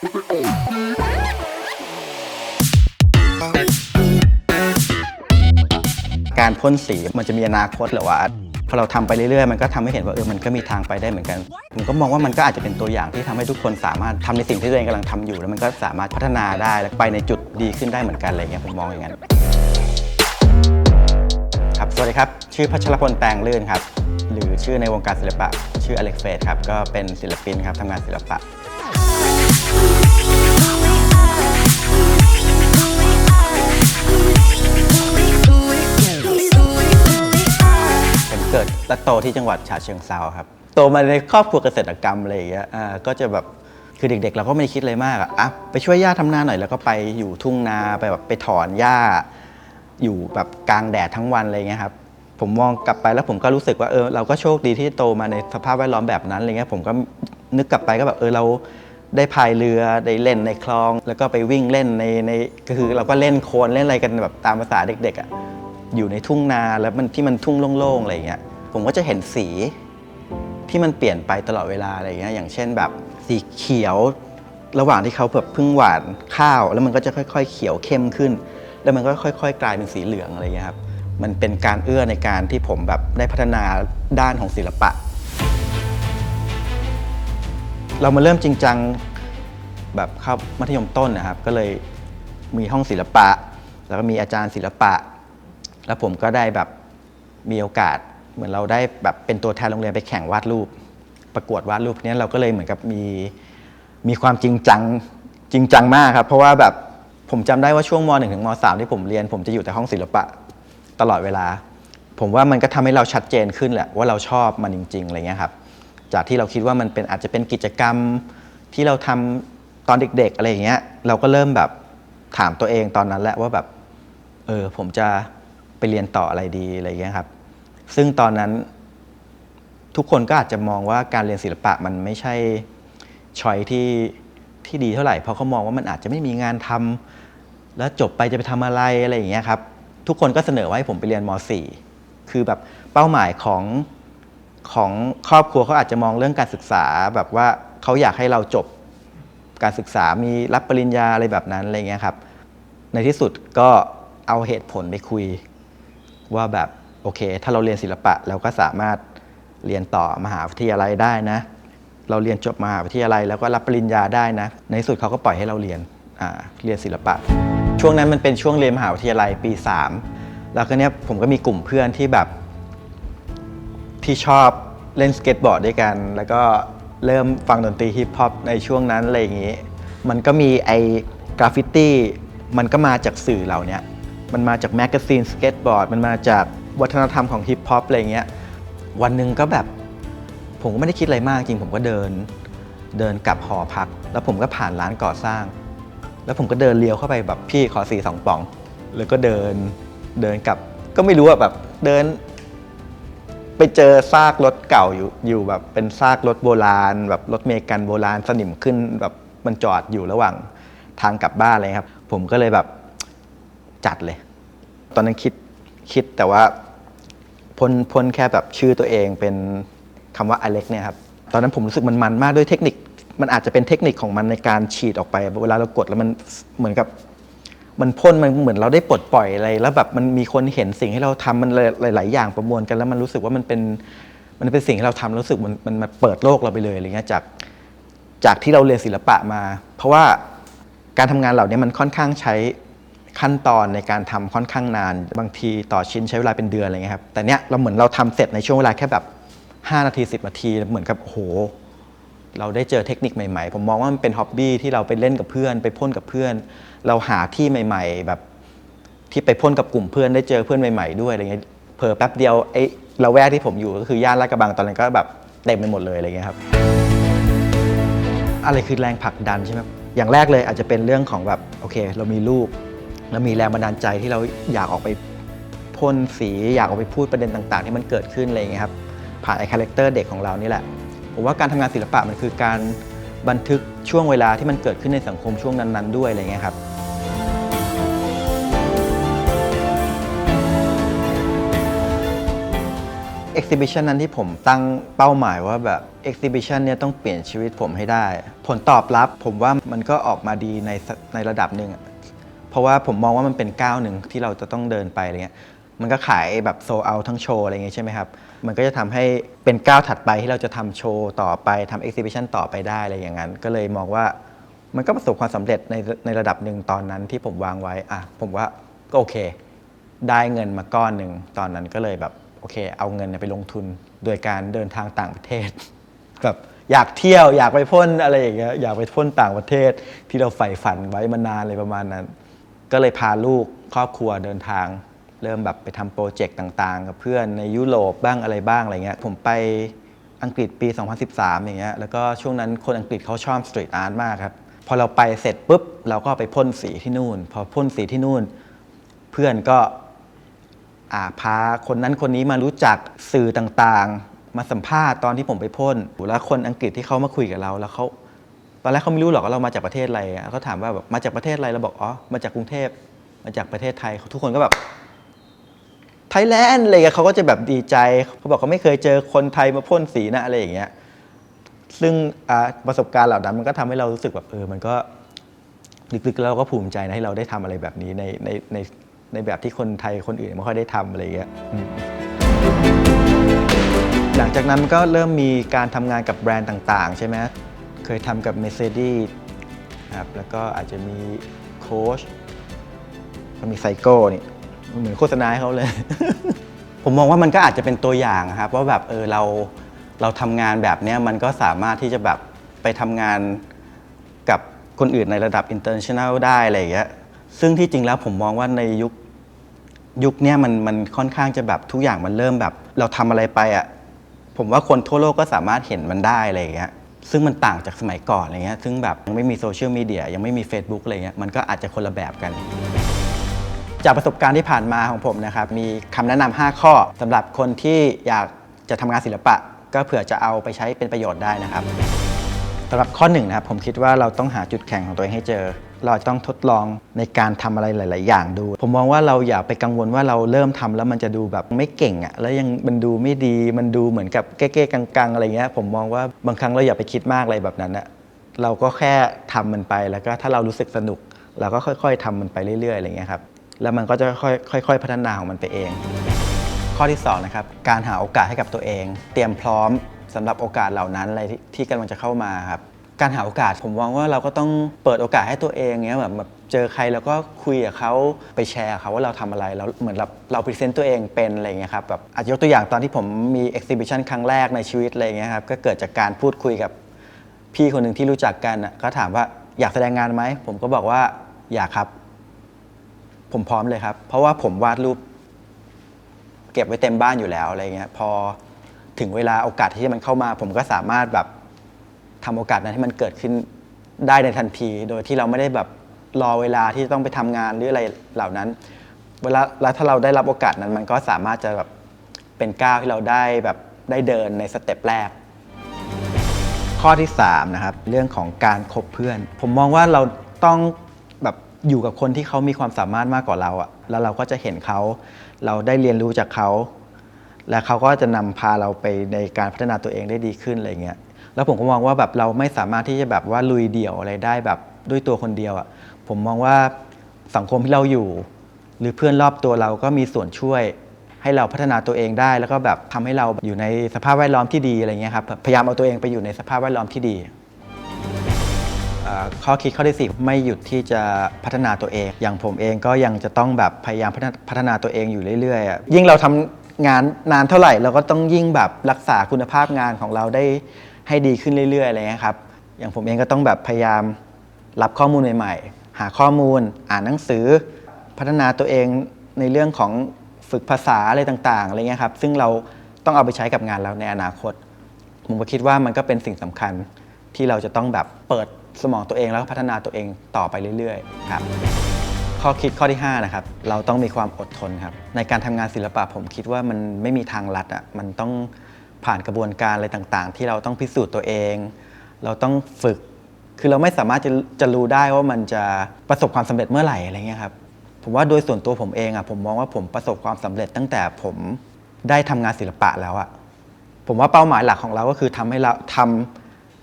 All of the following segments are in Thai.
การพ่นสีมันจะมีอนาคตหรือว่าพอเราทำไปเรื่อยๆ มันก็ทำให้เห็นว่าเออ มันก็มีทางไปได้เหมือนกัน ผมก็มองว่ามันก็อาจจะเป็นตัวอย่างที่ทำให้ทุกคนสามารถทำในสิ่งที่ตัวเองกำลังทำอยู่ แล้วมันก็สามารถพัฒนาได้และไปในจุดดีขึ้นได้เหมือนกันอะไรเงี้ยผมมองอย่างนั้นครับ สวัสดีครับ ชื่อพัชรพลแตงลื่นครับ หรือชื่อในวงการศิลปะ ชื่ออเล็กเฟสครับ ก็เป็นศิลปินครับทำงานศิลปะ เกิดและโตที่จังหวัดฉะเชิงเซาครับ โตมาในครอบครัวเกษตรกรรมอะไรอย่างเงี้ยอ่าก็จะแบบคือเด็กๆ เราก็ไม่ได้คิดอะไรมากอะอะไปช่วยย่าทำนาหน่อยแล้วก็ไปอยู่ทุ่งนาไปแบบไปถอนหญ้า อยู่แบบกลางแดดทั้งวันอะไรเงี้ยครับผมมองกลับไปแล้วผมก็รู้สึกว่าเออเราก็โชคดีที่โตมาในสภาพแวดล้อมแบบนั้นอะไรเงี้ยผมก็นึกกลับไปก็แบบเออเราได้พายเรือได้เล่นในคลอง แล้วก็ไปวิ่งเล่นในในคือเราก็เล่นโคลนเล่นอะไรกันแบบตามภาษาเด็กๆอะ อยู่ในทุ่งนาแล้วมันที่มันทุ่งโล่งๆอะไรอย่างเงี้ยผมก็จะเห็นสีที่มันเปลี่ยนไปตลอดเวลาอะไรอย่างเงี้ยอย่างเช่นแบบสีเขียวระหว่างที่เขาแบบเพิ่งหว่านข้าว แล้วมันก็จะค่อย ๆ เขียวเข้มขึ้น แล้วมันก็ค่อย ๆ กลายเป็นสีเหลืองอะไรอย่างเงี้ยครับมันเป็นการเอื้อในการที่ผมแบบได้พัฒนาด้านของศิลปะ เรามาเริ่มจริงจังแบบเข้ามัธยมต้นนะครับ ก็เลยมีห้องศิลปะ แล้วก็มีอาจารย์ศิลปะ แล้วผมก็ได้แบบมีโอกาสเหมือนเราได้แบบเป็นตัวแทนโรงเรียนไปแข่งวาดรูป ประกวดวาดรูปเนี้ยเราก็เลยเหมือนกับมีมีความจริงจังจริงจังมากครับ เพราะว่าแบบผมจำได้ว่าช่วงม .1 ถึงม .3 ที่ผมเรียน ผมจะอยู่แต่ห้องศิลปะตลอดเวลา ผมว่ามันก็ทำให้เราชัดเจนขึ้นแหละว่าเราชอบมันจริงๆอะไรเงี้ยครับจากที่เราคิดว่ามันเป็นอาจจะเป็นกิจกรรมที่เราทำตอนเด็ก ๆ อะไรอย่างเงี้ยเราก็เริ่มแบบถามตัวเองตอนนั้นแหละว่าแบบเออผมจะ ไปเรียนต่ออะไรดีอะไรเงี้ยครับ ซึ่งตอนนั้นทุกคนก็อาจจะมองว่าการเรียนศิลปะมันไม่ใช่ชอยที่ที่ดีเท่าไหร่เพราะเขามองว่ามันอาจจะไม่มีงานทำแล้วจบไปจะไปทำอะไรอะไรอย่างเงี้ยครับทุกคนก็เสนอว่าให้ผมไปเรียนม .4 คือแบบเป้าหมายของของครอบครัวเขาอาจจะมองเรื่องการศึกษาแบบว่าเขาอยากให้เราจบการศึกษามีรับปริญญาอะไรแบบนั้นอะไรเงี้ยครับ ในที่สุดก็เอาเหตุผลไปคุย ว่าแบบโอเค ถ้าเราเรียนศิลปะเราก็สามารถเรียนต่อมหาวิทยาลัยได้นะ เราเรียนจบมหาวิทยาลัยแล้วก็รับปริญญาได้นะ ในสุดเขาก็ปล่อยให้เราเรียนเรียนศิลปะ ช่วงนั้นมันเป็นช่วงเรียนมหาวิทยาลัยปี 3 แล้วก็เนี้ยผมก็มีกลุ่มเพื่อนที่แบบที่ชอบเล่นสเก็ตบอร์ดด้วยกัน แล้วก็เริ่มฟังดนตรีฮิปฮอปในช่วงนั้นอะไรอย่างงี้ มันก็มีไอกราฟฟิตี้มันก็มาจากสื่อเหล่านี้ มันมาจากแมกกาซีนสเก็ตบอร์ดมันมาจากวัฒนธรรมของฮิปฮอปอะไรเงี้ยวันหนึ่งก็แบบผมก็ไม่ได้คิดอะไรมากจริงผมก็เดินเดินกลับหอพัก แล้วผมก็ผ่านร้านก่อสร้าง แล้วผมก็เดินเลี้ยวเข้าไปแบบพี่ขอสีสองป่อง แล้วก็เดินเดินกลับ ก็ไม่รู้อะแบบเดิน ไปเจอซากรถเก่าอยู่อยู่แบบเป็นซากรถโบราณ แบบรถเมกันโบราณสนิมขึ้นแบบมันจอดอยู่ระหว่างทางกลับบ้านเลยครับ ผมก็เลยแบบ จัดเลย ตอนนั้นคิดคิดแต่ว่าพ่นพ่นแค่แบบชื่อตัวเองเป็นคำว่าอเล็กเนี่ยครับตอนนั้นผมรู้สึกมันมันมากด้วยเทคนิค มันอาจจะเป็นเทคนิคของมันในการฉีดออกไป เวลาเรากดแล้วมันเหมือนกับ มันพ่นมันเหมือนเราได้ปลดปล่อยอะไร แล้วแบบมันมีคนเห็นสิ่งที่เราทำมันหลาย ๆ อย่างประมวลกันแล้วมันรู้สึกว่ามันเป็นมันเป็นสิ่งที่เราทำรู้สึกมันมันมันเปิดโลกเราไปเลยอะไรเงี้ยจากจากที่เราเรียนศิลปะมา เพราะว่าการทำงานเหล่านี้มันค่อนข้างใช้ ขั้นตอนในการทำค่อนข้างนาน บางทีต่อชิ้นใช้เวลาเป็นเดือนอะไรเงี้ยครับแต่เนี้ยเราเหมือนเราทำเสร็จในช่วงเวลาแค่แบบ 5 นาที 10 นาทีเหมือนกับโอ้โห เราได้เจอเทคนิคใหม่ๆ ผมมองว่ามันเป็นฮ็อบบี้ที่เราไปเล่นกับเพื่อน ไปพ่นกับเพื่อน เราหาที่ใหม่ ๆ แบบที่ไปพ่นกับกลุ่มเพื่อนได้เจอเพื่อนใหม่ ๆ ด้วยอะไรเงี้ยเพอแป๊บเดียวไอ้ละแวกที่ผมอยู่ก็คือย่านลาดกระบังตอนนั้นก็แบบเต็มไปหมดเลยอะไรเงี้ยครับ อะไรคือแรงผลักดันใช่ไหมอย่างแรกเลยอาจจะเป็นเรื่องของแบบโอเค เรามีลูก แล้วมีแรงบันดาลใจที่เราอยากออกไปพ่นสีอยากออกไปพูดประเด็นต่าง ๆ ที่มันเกิดขึ้นอะไรอย่างเงี้ยครับผ่านไอ้คาแรคเตอร์เด็กของเรานี่แหละผมว่าการทำงานศิลปะมันคือการบันทึกช่วงเวลาที่มันเกิดขึ้นในสังคมช่วงนั้น ๆ ด้วยอะไรเงี้ยครับเอ exhibition นั้นที่ผมตั้งเป้าหมายว่าแบบ exhibition เนี่ยต้องเปลี่ยนชีวิตผมให้ได้ ผลตอบรับผมว่ามันก็ออกมาดีในในระดับหนึ่ง เพราะว่าผมมองว่ามันเป็นก้าวหนึ่งที่เราจะต้องเดินไปอะไรเงี้ยมันก็ขายแบบโซเอาทั้งโชว์อะไรเงี้ยใช่ไหมครับ มันก็จะทำให้เป็นก้าวถัดไปที่เราจะทำโชว์ต่อไปทำ exhibition ต่อไปได้อะไรอย่างนั้น ก็เลยมองว่ามันก็ประสบความสำเร็จในในระดับหนึ่งตอนนั้นที่ผมวางไว้อะผมว่าก็โอเค ได้เงินมาก้อนหนึ่งตอนนั้นก็เลยแบบโอเค เอาเงินไปลงทุนโดยการเดินทางต่างประเทศแบบอยากเที่ยวอยากไปพ่นอะไรอย่างเงี้ยอยากไปพ่นต่างประเทศที่เราใฝ่ฝันไว้มานานอะไรประมาณนั้น ก็เลยพาลูกครอบครัวเดินทาง เริ่มแบบไปทำโปรเจกต์ต่างๆ กับเพื่อนในยุโรปบ้างอะไรบ้างอะไรเงี้ยผมไปอังกฤษปี 2013 อย่างเงี้ยแล้วก็ช่วงนั้นคนอังกฤษเขาชอบสตรีทอาร์ตมากครับพอเราไปเสร็จปุ๊บเราก็ไปพ่นสีที่นู่น พอพ่นสีที่นู่น เพื่อนก็พาคนนั้นคนนี้มารู้จักสื่อต่างๆ มาสัมภาษณ์ตอนที่ผมไปพ่นแล้วคนอังกฤษที่เขามาคุยกับเราแล้วเขา ตอนแรกเขาไม่รู้หรอกว่าเรามาจากประเทศอะไรเขาถามว่าแบบมาจากประเทศอะไรเราบอกอ๋อมาจากกรุงเทพมาจากประเทศไทยทุกคนก็แบบไทยแลนด์อะไรเงี้ยเขาก็จะแบบดีใจเขาบอกเขาไม่เคยเจอคนไทยมาพ่นสีนะอะไรอย่างเงี้ยซึ่งประสบการณ์เหล่านั้นมันก็ทำให้เรารู้สึกแบบเออ มันก็ลึกๆเราก็ภูมิใจนะที่เราได้ทำอะไรแบบนี้ในในในในแบบที่คนไทยคนอื่นไม่ค่อยได้ทำอะไรอย่างเงี้ยหลังจากนั้นก็เริ่มมีการทำงานกับแบรนด์ต่าง ๆ ใช่ไหม เคยทำกับ Mercedes ครับแล้วก็อาจจะมีโค้ชก็มีไซโก้นี่เหมือนโฆษณาให้เขาเลย ผมมองว่ามันก็อาจจะเป็นตัวอย่างครับว่าแบบเออเราเราทำงานแบบเนี้ยมันก็สามารถที่จะแบบไปทำงานกับคนอื่นในระดับ international ได้อะไรอย่างเงี้ยซึ่งที่จริงแล้วผมมองว่าในยุคยุคเนี้ยมันมันค่อนข้างจะแบบทุกอย่างมันเริ่มแบบ เราทำอะไรไปอะผมว่าคนทั่วโลกก็สามารถเห็นมันได้อะไรอย่างเงี้ย ซึ่งมันต่างจากสมัยก่อนอะไรเงี้ยซึ่งแบบยังไม่มีโซเชียลมีเดียยังไม่มี Facebook อะไรเงี้ยมันก็อาจจะคนละแบบกัน จากประสบการณ์ที่ผ่านมาของผมนะครับมีคำแนะนำ5ข้อสำหรับคนที่อยากจะทำงานศิลปะ ก็เผื่อจะเอาไปใช้เป็นประโยชน์ได้นะครับสำหรับข้อหนึ่งนะครับผมคิดว่าเราต้องหาจุดแข็งของตัวเองให้เจอ เราต้องทดลองในการทำอะไรหลาย ๆ อย่างดู ผมมองว่าเราอย่าไปกังวลว่าเราเริ่มทำแล้วมันจะดูแบบไม่เก่งอะ่ะแล้วยังมันดูไม่ดีมันดูเหมือนกับเก้ๆกังๆอะไรเงี้ยผมมองว่าบางครั้งเราอย่าไปคิดมากอะไรแบบนั้นอะเราก็แค่ทำมันไปแล้วก็ถ้าเรารู้สึกสนุก เราก็ค่อย ๆทำมันไปเรื่อย ๆ อะไรเงี้ยครับแล้วมันก็จะค่อยๆค่อย ๆ พัฒนาของมันไปเอง ข้อที่2นะครับการหาโอกาสให้กับตัวเอง เตรียมพร้อมสำหรับโอกาสเหล่านั้นอะไรที่กำลังจะเข้ามาครับ การหาโอกาสผมมองว่าเราก็ต้องเปิดโอกาสให้ตัวเองเงี้ยแบบแบบเจอใครแล้วก็คุยกับเขาไปแชร์เขาว่าเราทำอะไรแล้วเหมือนเราเราพรีเซนต์ตัวเองเป็นอะไรเงี้ยครับแบบอาจจะยกตัวอย่างตอนที่ผมมีเอ็กซิบิชันครั้งแรกในชีวิตอะไรเงี้ยครับก็เกิดจากการพูดคุยกับพี่คนหนึ่งที่รู้จักกันก็ถามว่าอยากแสดงงานไหมผมก็บอกว่าอยากครับ ผมพร้อมเลยครับ เพราะว่าผมวาดรูป เก็บไว้เต็มบ้านอยู่แล้วอะไรเงี้ยพอถึงเวลาโอกาสที่มันเข้ามา ผมก็สามารถแบบ ทำโอกาสนั้นให้มันเกิดขึ้นได้ในทันที โดยที่เราไม่ได้แบบรอเวลาที่ต้องไปทำงานหรืออะไรเหล่านั้น เวลาแล้วถ้าเราได้รับโอกาสนั้นมันก็สามารถจะแบบเป็นก้าวที่เราได้แบบได้เดินในสเต็ปแรก ข้อที่3นะครับเรื่องของการคบเพื่อน ผมมองว่าเราต้องแบบอยู่กับคนที่เขามีความสามารถมากกว่าเราอะแล้วเราก็จะเห็นเขา เราได้เรียนรู้จากเขา และเขาก็จะนำพาเราไปในการพัฒนาตัวเองได้ดีขึ้นอะไรเงี้ย แล้วผมก็มองว่าแบบเราไม่สามารถที่จะแบบว่าลุยเดี่ยวอะไรได้แบบด้วยตัวคนเดียวอะผมมองว่าสังคมที่เราอยู่ หรือเพื่อนรอบตัวเราก็มีส่วนช่วยให้เราพัฒนาตัวเองได้ แล้วก็แบบทำให้เราอยู่ในสภาพแวดล้อมที่ดีอะไรเงี้ยครับพยายามเอาตัวเองไปอยู่ในสภาพแวดล้อมที่ดีข้อคิดข้อที่4ไม่หยุดที่จะพัฒนาตัวเอง อย่างผมเองก็ยังจะต้องแบบพยายามพัฒนาฒนาตัวเองอยู่เรื่อยๆอะยิ่งเราทำงานนานเท่าไหร่ เราก็ต้องยิ่งแบบรักษาคุณภาพงานของเราได้ ให้ดีขึ้นเรื่อยๆอะไรเงี้ยครับอย่างผมเองก็ต้องแบบพยายามรับข้อมูลใหม่ๆ หาข้อมูล อ่านหนังสือ พัฒนาตัวเองในเรื่องของฝึกภาษาอะไรต่างๆอะไรเงี้ยครับซึ่งเราต้องเอาไปใช้กับงานเราในอนาคต ผมก็คิดว่ามันก็เป็นสิ่งสำคัญที่เราจะต้องแบบเปิดสมองตัวเองแล้วก็พัฒนาตัวเองต่อไปเรื่อยๆครับข้อคิดข้อที่5นะครับเราต้องมีความอดทนครับในการทำงานศิลปะผมคิดว่ามันไม่มีทางลัดอะมันต้อง ผ่านกระบวนการอะไรต่างๆ ที่เราต้องพิสูจน์ตัวเอง เราต้องฝึก คือเราไม่สามารถจะจะรู้ได้ว่ามันจะประสบความสำเร็จเมื่อไหร่อะไรเงี้ยครับผมว่าโดยส่วนตัวผมเองอะผมมองว่าผมประสบความสำเร็จตั้งแต่ผมได้ทำงานศิลปะแล้วอะผมว่าเป้าหมายหลักของเราก็คือทำให้เราท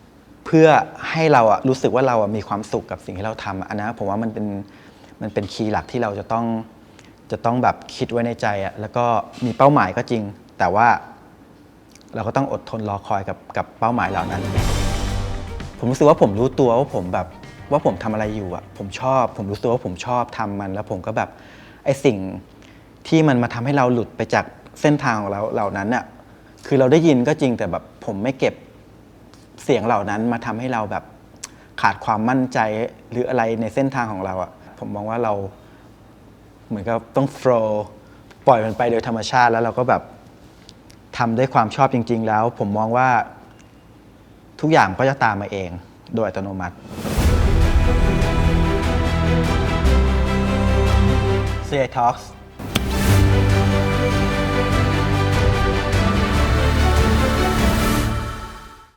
ำเพื่อให้เราอะรู้สึกว่าเราอะมีความสุขกับสิ่งที่เราทำอะอันนั้นผมว่ามันเป็นมันเป็นคีย์หลักที่เราจะต้องจะต้องแบบคิดไว้ในใจอะแล้วก็มีเป้าหมายก็จริง แต่ว่า เราก็ต้องอดทนรอคอยกับกับเป้าหมายเหล่านั้น ผมรู้สึกว่าผมรู้ตัวว่าผมแบบว่าผมทำอะไรอยู่อะผมชอบ ผมรู้ตัวว่าผมชอบทำมัน แล้วผมก็แบบไอสิ่งที่มันมาทำให้เราหลุดไปจากเส้นทางของเราเหล่านั้นอะคือเราได้ยินก็จริงแต่แบบผมไม่เก็บเสียงเหล่านั้นมาทำให้เราแบบขาดความมั่นใจหรืออะไรในเส้นทางของเราอะผมมองว่าเราเหมือนกับต้องโฟล์ปล่อยมันไปโดยธรรมชาติแล้วเราก็แบบ ทำด้วยความชอบจริง ๆ แล้ว ผมมองว่าทุกอย่างก็จะตามมาเองโดยอัตโนมัติ CA Talks